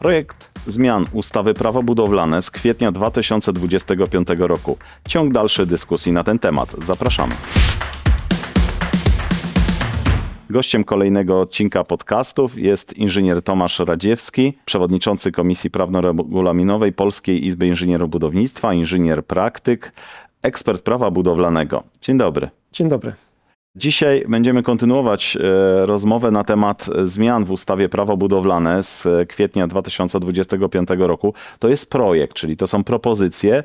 Projekt zmian ustawy prawo budowlane z kwietnia 2025 roku. Ciąg dalszy dyskusji na ten temat. Zapraszamy. Gościem kolejnego odcinka podcastów jest inżynier Tomasz Radziewski, przewodniczący Komisji Prawno-Regulaminowej Polskiej Izby Inżynierów Budownictwa, inżynier praktyk, ekspert prawa budowlanego. Dzień dobry. Dzień dobry. Dzisiaj będziemy kontynuować e, rozmowę na temat zmian w ustawie prawo budowlane z kwietnia 2025 roku. To jest projekt, czyli to są propozycje.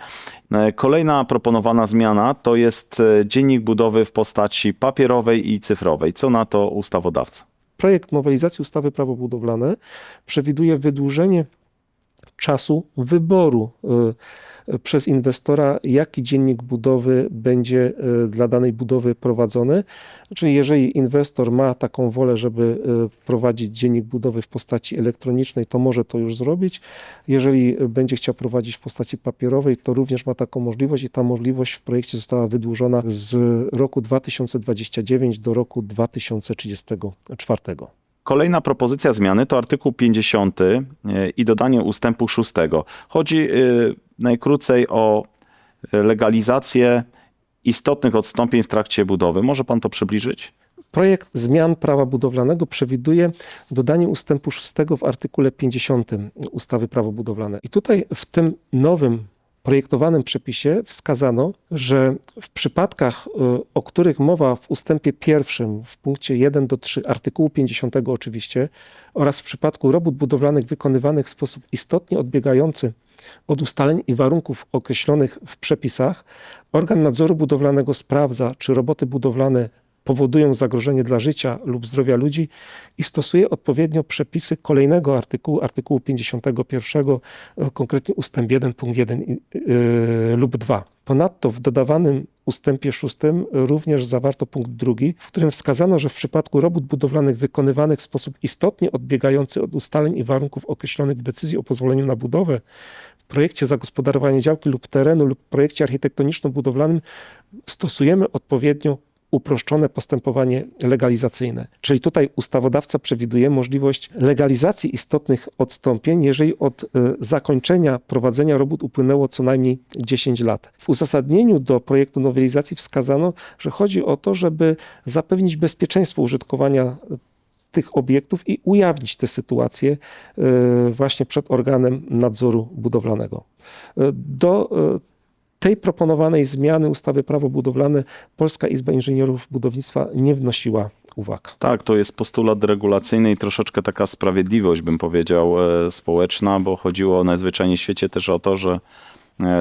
E, Kolejna proponowana zmiana to jest e, dziennik budowy w postaci papierowej i cyfrowej. Co na to ustawodawca? Projekt nowelizacji ustawy Prawo Budowlane przewiduje wydłużenie czasu wyboru y, przez inwestora, jaki dziennik budowy będzie y, dla danej budowy prowadzony. Czyli jeżeli inwestor ma taką wolę, żeby y, prowadzić dziennik budowy w postaci elektronicznej, to może to już zrobić. Jeżeli będzie chciał prowadzić w postaci papierowej, to również ma taką możliwość i ta możliwość w projekcie została wydłużona z roku 2029 do roku 2034. Kolejna propozycja zmiany to artykuł 50 e, i dodanie ustępu 6. Chodzi e, najkrócej o legalizację istotnych odstąpień w trakcie budowy. Może pan to przybliżyć? Projekt zmian prawa budowlanego przewiduje dodanie ustępu 6 w artykule 50 ustawy prawo budowlane. I tutaj w tym nowym projektowanym przepisie wskazano, że w przypadkach, y, o których mowa w ustępie pierwszym, w punkcie 1 do 3 artykułu 50 oczywiście, oraz w przypadku robót budowlanych wykonywanych w sposób istotnie odbiegający od ustaleń i warunków określonych w przepisach, organ nadzoru budowlanego sprawdza, czy roboty budowlane powodują zagrożenie dla życia lub zdrowia ludzi i stosuje odpowiednio przepisy kolejnego artykułu, artykułu 51, e, konkretnie ustęp 1, punkt 1 yy, lub 2. Ponadto w dodawanym ustępie 6 również zawarto punkt drugi, w którym wskazano, że w przypadku robót budowlanych wykonywanych w sposób istotnie odbiegający od ustaleń i warunków określonych w decyzji o pozwoleniu na budowę, projekcie zagospodarowania działki lub terenu lub projekcie architektoniczno-budowlanym stosujemy odpowiednio uproszczone postępowanie legalizacyjne. Czyli tutaj ustawodawca przewiduje możliwość legalizacji istotnych odstąpień, jeżeli od y, zakończenia prowadzenia robót upłynęło co najmniej 10 lat. W uzasadnieniu do projektu nowelizacji wskazano, że chodzi o to, żeby zapewnić bezpieczeństwo użytkowania tych obiektów i ujawnić te sytuacje y, właśnie przed organem nadzoru budowlanego. Do tej proponowanej zmiany ustawy prawo budowlane Polska Izba Inżynierów Budownictwa nie wnosiła uwag. Tak, to jest postulat regulacyjny i troszeczkę taka sprawiedliwość, bym powiedział, e, społeczna, bo chodziło najzwyczajniej w świecie też o to, że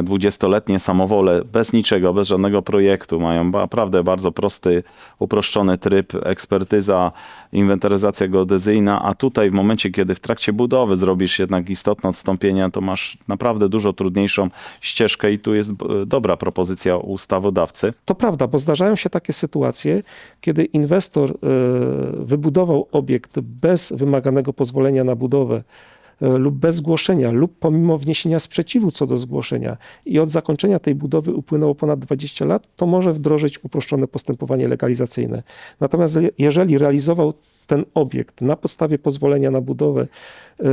dwudziestoletnie samowole bez niczego, bez żadnego projektu, mają naprawdę bardzo prosty, uproszczony tryb, ekspertyza, inwentaryzacja geodezyjna, a tutaj w momencie, kiedy w trakcie budowy zrobisz jednak istotne odstąpienia, to masz naprawdę dużo trudniejszą ścieżkę i tu jest e, dobra propozycja ustawodawcy. To prawda, bo zdarzają się takie sytuacje, kiedy inwestor e, wybudował obiekt bez wymaganego pozwolenia na budowę, E, lub bez zgłoszenia, lub pomimo wniesienia sprzeciwu co do zgłoszenia i od zakończenia tej budowy upłynęło ponad 20 lat, to może wdrożyć uproszczone postępowanie legalizacyjne. Natomiast jeżeli realizował ten obiekt na podstawie pozwolenia na budowę e,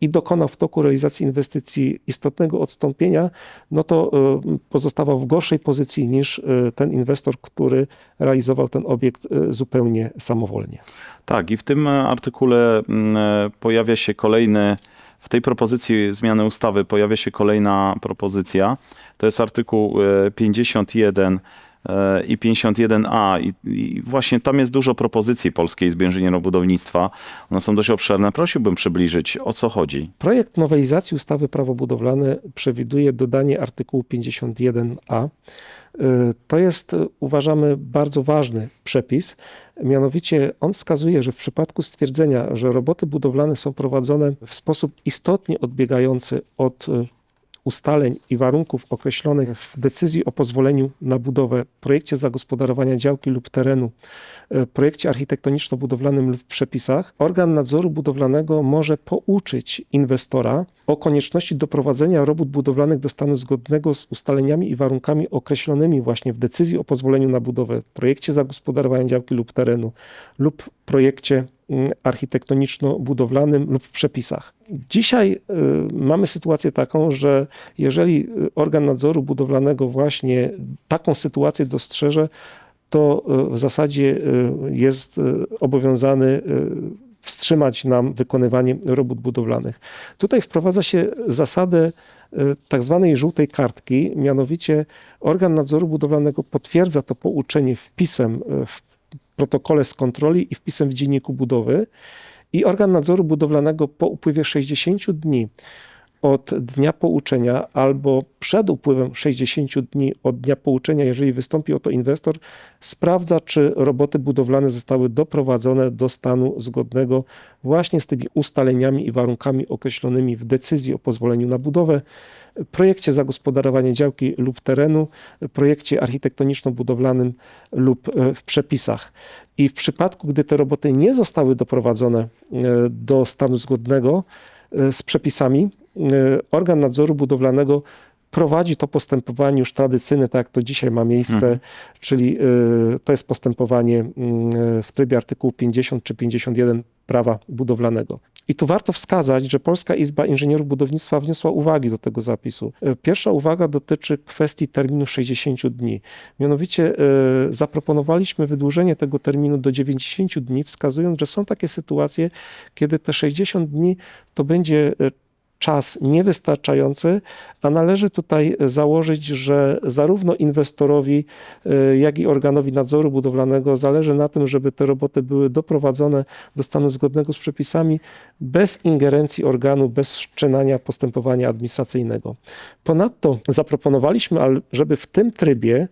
i dokonał w toku realizacji inwestycji istotnego odstąpienia, no to e, pozostawał w gorszej pozycji niż e, ten inwestor, który realizował ten obiekt zupełnie samowolnie. Tak, i w tym artykule mm, pojawia się kolejny, w tej propozycji zmiany ustawy pojawia się kolejna propozycja. To jest artykuł 51 i 51a i, i, właśnie tam jest dużo propozycji Polskiej Izby Inżynierobudownictwa. One są dość obszerne. Prosiłbym przybliżyć, o co chodzi. Projekt nowelizacji ustawy Prawo Budowlane przewiduje dodanie artykułu 51a. Y, to jest, uważamy, bardzo ważny przepis. Mianowicie on wskazuje, że w przypadku stwierdzenia, że roboty budowlane są prowadzone w sposób istotnie odbiegający od y, ustaleń i warunków określonych w decyzji o pozwoleniu na budowę, projekcie zagospodarowania działki lub terenu, e, projekcie architektoniczno-budowlanym lub przepisach, organ nadzoru budowlanego może pouczyć inwestora o konieczności doprowadzenia robót budowlanych do stanu zgodnego z ustaleniami i warunkami określonymi właśnie w decyzji o pozwoleniu na budowę, projekcie zagospodarowania działki lub terenu lub projekcie architektoniczno-budowlanym lub w przepisach. Dzisiaj y, mamy sytuację taką, że jeżeli y, organ nadzoru budowlanego właśnie taką sytuację dostrzeże, to y, w zasadzie jest obowiązany wstrzymać nam wykonywanie robót budowlanych. Tutaj wprowadza się zasadę tak zwanej żółtej kartki, mianowicie organ nadzoru budowlanego potwierdza to pouczenie wpisem w protokole z kontroli i wpisem w dzienniku budowy i organ nadzoru budowlanego po upływie 60 dni od dnia pouczenia albo przed upływem 60 dni od dnia pouczenia, jeżeli wystąpi o to inwestor, sprawdza, czy roboty budowlane zostały doprowadzone do stanu zgodnego właśnie z tymi ustaleniami i warunkami określonymi w decyzji o pozwoleniu na budowę, projekcie zagospodarowania działki lub terenu, projekcie architektoniczno-budowlanym lub e, w przepisach. I w przypadku, gdy te roboty nie zostały doprowadzone e, do stanu zgodnego e, z przepisami, organ nadzoru budowlanego prowadzi to postępowanie już tradycyjne, tak jak to dzisiaj ma miejsce, Mhm. czyli e, to jest postępowanie mm, w trybie artykułu 50 czy 51 prawa budowlanego. I tu warto wskazać, że Polska Izba Inżynierów Budownictwa wniosła uwagi do tego zapisu. E, Pierwsza uwaga dotyczy kwestii terminu 60 dni. Mianowicie zaproponowaliśmy wydłużenie tego terminu do 90 dni, wskazując, że są takie sytuacje, kiedy te 60 dni to będzie czas niewystarczający, a należy tutaj założyć, że zarówno inwestorowi, y, jak i organowi nadzoru budowlanego zależy na tym, żeby te roboty były doprowadzone do stanu zgodnego z przepisami bez ingerencji organu, bez wszczynania postępowania administracyjnego. Ponadto zaproponowaliśmy, al- żeby w tym trybie,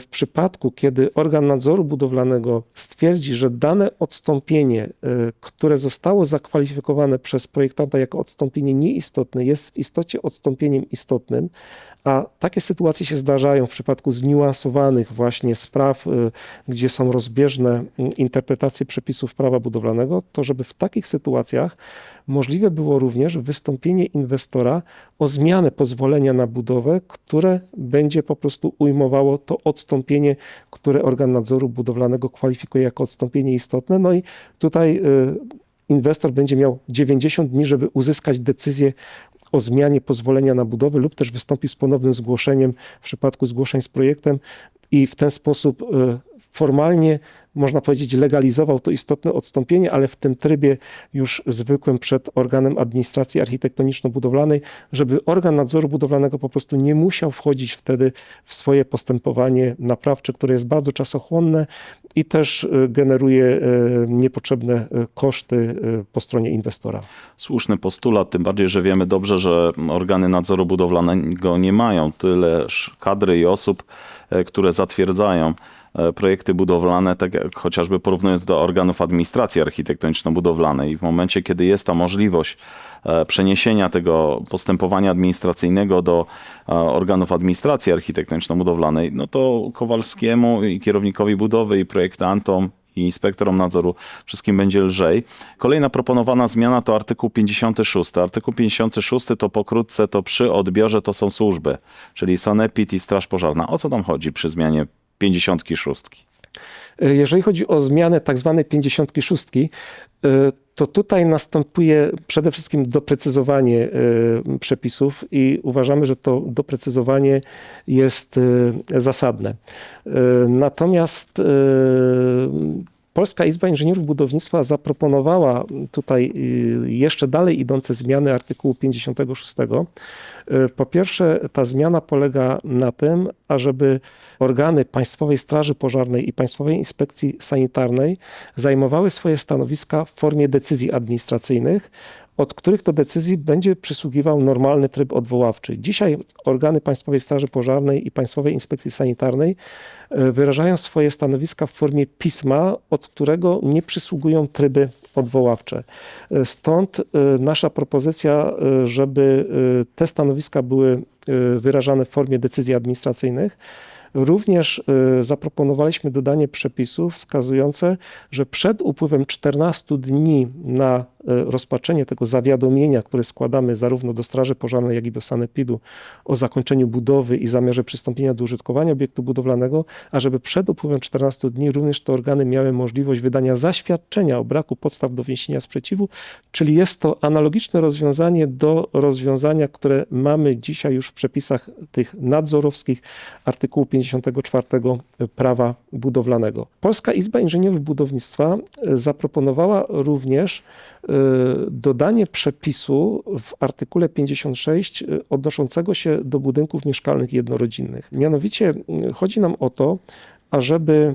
w przypadku, kiedy organ nadzoru budowlanego stwierdzi, że dane odstąpienie, y, które zostało zakwalifikowane przez projektanta jako odstąpienie nieistotne, jest w istocie odstąpieniem istotnym, a takie sytuacje się zdarzają w przypadku zniuansowanych właśnie spraw, y, gdzie są rozbieżne interpretacje przepisów prawa budowlanego, to żeby w takich sytuacjach możliwe było również wystąpienie inwestora o zmianę pozwolenia na budowę, które będzie po prostu ujmowało to odstąpienie, które organ nadzoru budowlanego kwalifikuje jako odstąpienie istotne. No i tutaj y, inwestor będzie miał 90 dni, żeby uzyskać decyzję o zmianie pozwolenia na budowę lub też wystąpił z ponownym zgłoszeniem w przypadku zgłoszeń z projektem i w ten sposób y, formalnie można powiedzieć, legalizował to istotne odstąpienie, ale w tym trybie już zwykłym przed organem administracji architektoniczno-budowlanej, żeby organ nadzoru budowlanego po prostu nie musiał wchodzić wtedy w swoje postępowanie naprawcze, które jest bardzo czasochłonne i też y, generuje y, niepotrzebne y, koszty po stronie inwestora. Słuszny postulat, tym bardziej, że wiemy dobrze, że organy nadzoru budowlanego nie mają tyle sz- kadry i osób, e, które zatwierdzają e, projekty budowlane, tak jak chociażby porównując do organów administracji architektoniczno-budowlanej. W momencie, kiedy jest ta możliwość e, przeniesienia tego postępowania administracyjnego do e, organów administracji architektoniczno-budowlanej, no to Kowalskiemu i kierownikowi budowy i projektantom i inspektorom nadzoru wszystkim będzie lżej. Kolejna proponowana zmiana to artykuł 56. Artykuł 56 to pokrótce to przy odbiorze to są służby, czyli sanepid i straż pożarna. O co tam chodzi przy zmianie 56? E, Jeżeli chodzi o zmianę tak zwanej 56, e, to tutaj następuje przede wszystkim doprecyzowanie e, przepisów i uważamy, że to doprecyzowanie jest zasadne. Natomiast Polska Izba Inżynierów Budownictwa zaproponowała tutaj y, jeszcze dalej idące zmiany artykułu 56. Y, Po pierwsze, ta zmiana polega na tym, ażeby organy Państwowej Straży Pożarnej i Państwowej Inspekcji Sanitarnej zajmowały swoje stanowiska w formie decyzji administracyjnych, od których to decyzji będzie przysługiwał normalny tryb odwoławczy. Dzisiaj organy Państwowej Straży Pożarnej i Państwowej Inspekcji Sanitarnej e, wyrażają swoje stanowiska w formie pisma, od którego nie przysługują tryby odwoławcze. E, Stąd nasza propozycja, żeby te stanowiska były e, wyrażane w formie decyzji administracyjnych. Również y, zaproponowaliśmy dodanie przepisów wskazujące, że przed upływem 14 dni na rozpatrzenie tego zawiadomienia, które składamy zarówno do Straży Pożarnej, jak i do Sanepidu o zakończeniu budowy i zamiarze przystąpienia do użytkowania obiektu budowlanego, a żeby przed upływem 14 dni również te organy miały możliwość wydania zaświadczenia o braku podstaw do wniesienia sprzeciwu, czyli jest to analogiczne rozwiązanie do rozwiązania, które mamy dzisiaj już w przepisach tych nadzorowskich artykułu 54 prawa budowlanego. Polska Izba Inżynierów Budownictwa e, zaproponowała również e, dodanie przepisu w artykule 56 e, odnoszącego się do budynków mieszkalnych jednorodzinnych. Mianowicie m, chodzi nam o to, ażeby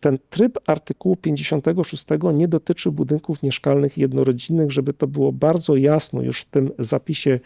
ten tryb artykułu 56 nie dotyczy budynków mieszkalnych jednorodzinnych, żeby to było bardzo jasno już w tym zapisie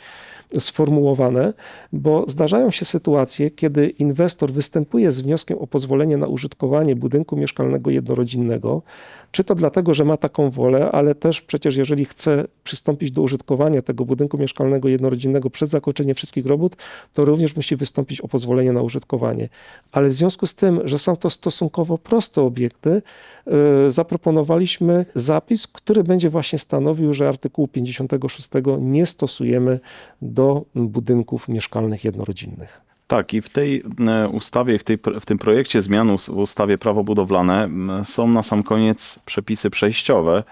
sformułowane, bo zdarzają się sytuacje, kiedy inwestor występuje z wnioskiem o pozwolenie na użytkowanie budynku mieszkalnego jednorodzinnego, czy to dlatego, że ma taką wolę, ale też przecież jeżeli chce przystąpić do użytkowania tego budynku mieszkalnego jednorodzinnego przed zakończeniem wszystkich robót, to również musi wystąpić o pozwolenie na użytkowanie. Ale w związku z tym, że są to stosunkowo proste obiekty, yy, zaproponowaliśmy zapis, który będzie właśnie stanowił, że artykułu 56 nie stosujemy do budynków mieszkalnych jednorodzinnych. Tak, i w tej e, ustawie, w, tej, w tym projekcie zmian w ustawie prawo budowlane są na sam koniec przepisy przejściowe.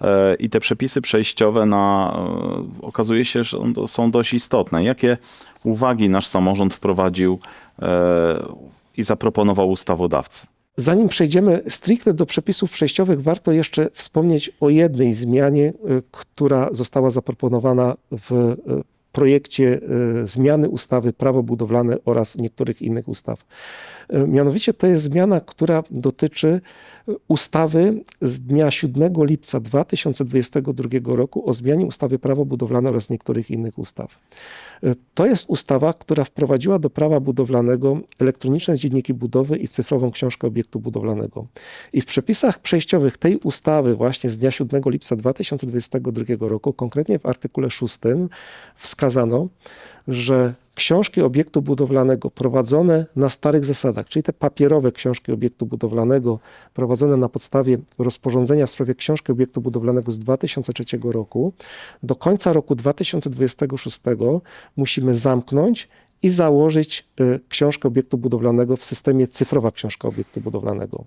E, I te przepisy przejściowe na, e, okazuje się, że są- dość istotne. Jakie uwagi nasz samorząd wprowadził i zaproponował ustawodawcy? Zanim przejdziemy stricte do przepisów przejściowych, warto jeszcze wspomnieć o jednej zmianie, y, która została zaproponowana w y, projekcie y, zmiany ustawy Prawo budowlane oraz niektórych innych ustaw. Mianowicie to jest zmiana, która dotyczy ustawy z dnia 7 lipca 2022 roku o zmianie ustawy Prawo budowlane oraz niektórych innych ustaw. Y, To jest ustawa, która wprowadziła do prawa budowlanego elektroniczne dzienniki budowy i cyfrową książkę obiektu budowlanego. I w przepisach przejściowych tej ustawy właśnie z dnia 7 lipca 2022 roku, konkretnie w artykule 6 wskazano, że książki obiektu budowlanego prowadzone na starych zasadach, czyli te papierowe książki obiektu budowlanego prowadzone na podstawie rozporządzenia w sprawie książki obiektu budowlanego z 2003 roku, do końca roku 2026 musimy zamknąć i założyć y, książkę obiektu budowlanego w systemie cyfrowa książka obiektu budowlanego.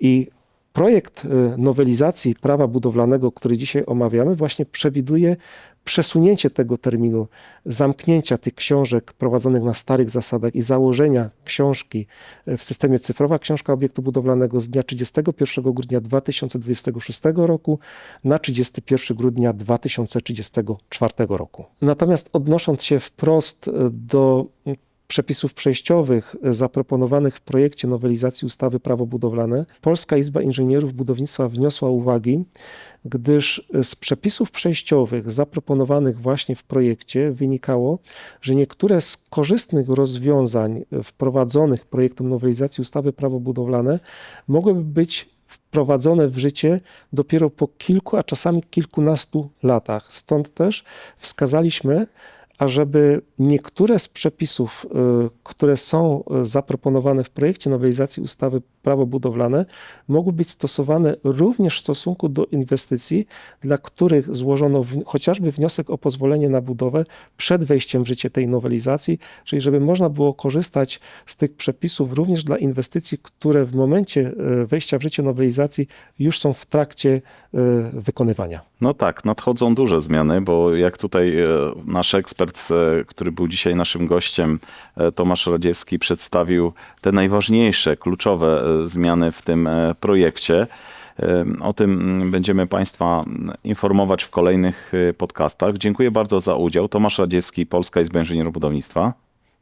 I projekt y, nowelizacji prawa budowlanego, który dzisiaj omawiamy, właśnie przewiduje przesunięcie tego terminu zamknięcia tych książek prowadzonych na starych zasadach i założenia książki y, w systemie cyfrowa książka obiektu budowlanego z dnia 31 grudnia 2026 roku na 31 grudnia 2034 roku. Natomiast odnosząc się wprost y, do przepisów przejściowych y, zaproponowanych w projekcie nowelizacji ustawy Prawo budowlane, Polska Izba Inżynierów Budownictwa wniosła uwagi, gdyż y, z przepisów przejściowych zaproponowanych właśnie w projekcie wynikało, że niektóre z korzystnych rozwiązań y, wprowadzonych projektem nowelizacji ustawy Prawo budowlane mogłyby być wprowadzone w życie dopiero po kilku, a czasami kilkunastu latach. Stąd też wskazaliśmy, ażeby niektóre z przepisów, y, które są y, zaproponowane w projekcie nowelizacji ustawy Prawo budowlane, mogły być stosowane również w stosunku do inwestycji, dla których złożono w, chociażby wniosek o pozwolenie na budowę przed wejściem w życie tej nowelizacji, czyli żeby można było korzystać z tych przepisów również dla inwestycji, które w momencie y, wejścia w życie nowelizacji już są w trakcie wykonywania. No tak, nadchodzą duże zmiany, bo jak tutaj nasz ekspert, e, który był dzisiaj naszym gościem, e, Tomasz Radziewski, przedstawił te najważniejsze, kluczowe e, zmiany w tym projekcie. O tym mm, będziemy Państwa mm, informować w kolejnych podcastach. Dziękuję bardzo za udział. Tomasz Radziewski, Polska Izba Inżynierów Budownictwa.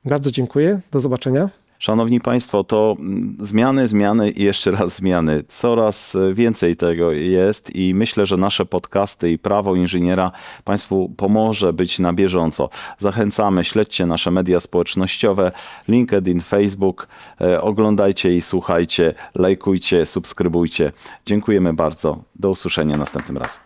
Bardzo dziękuję. Do zobaczenia. Szanowni Państwo, to mm, zmiany, zmiany i jeszcze raz zmiany. Coraz e, więcej tego jest i myślę, że nasze podcasty i prawo inżyniera Państwu pomoże być na bieżąco. Zachęcamy, śledźcie nasze media społecznościowe, LinkedIn, Facebook, e, oglądajcie i słuchajcie, lajkujcie, subskrybujcie. Dziękujemy bardzo. Do usłyszenia następnym razem.